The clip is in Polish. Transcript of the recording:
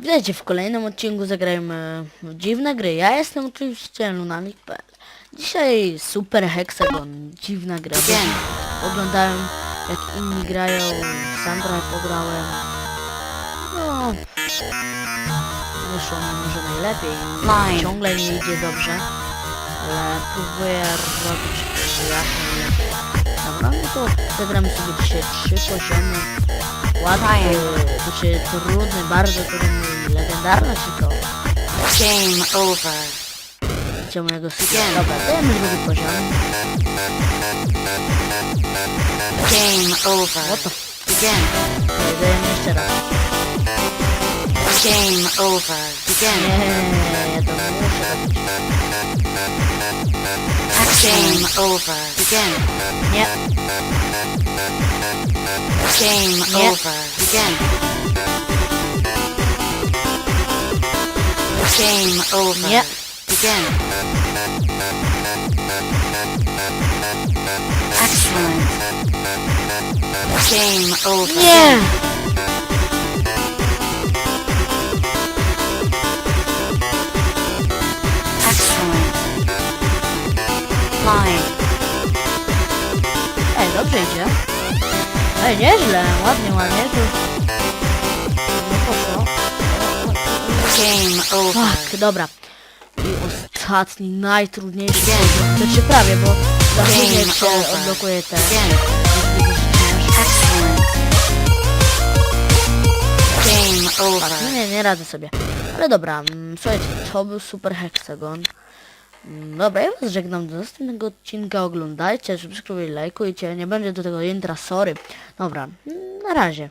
Witajcie w kolejnym odcinku Zagrajmy w dziwne gry. Ja jestem oczywiście Lunalik.pl Dzisiaj Super Hexagon, dziwna gra. Oglądałem jak inni grają, trochę pograłem. No, wyszło mi może najlepiej. Line. Ciągle nie idzie dobrze, ale próbuję robić wyjaśnienie. Dobra, no to zagramy sobie dzisiaj trzy poziomy. Łatwy, znaczy trudny, bardzo trudny legendarny czy to? Game over. Widzicie mojego skilla. Dobra, dajemy drugi poziom. Game over. What the f- Dajemy jeszcze raz. Game over. Begin. Nie, ja to muszę robić. Game over. Begin. Nie, Game Nie. over. Begin. Game over. Nie. Begin. Excellent. Game over. nie! Line. Ej, dobrze idzie. Ej, nieźle, ładnie, ładnie. Tu... No poszło. Game over. Fuck, dobra. I ostatni, najtrudniejszy poziom. To czy prawie, bo za jak się odblokuje te... Game over. Nie, nie radzę sobie. Ale dobra, mm, słuchajcie, to był Super Hexagon. Dobra, ja was żegnam do następnego odcinka, oglądajcie, subskrybujcie, lajkujcie, nie będzie do tego intra, sorry. Dobra, na razie.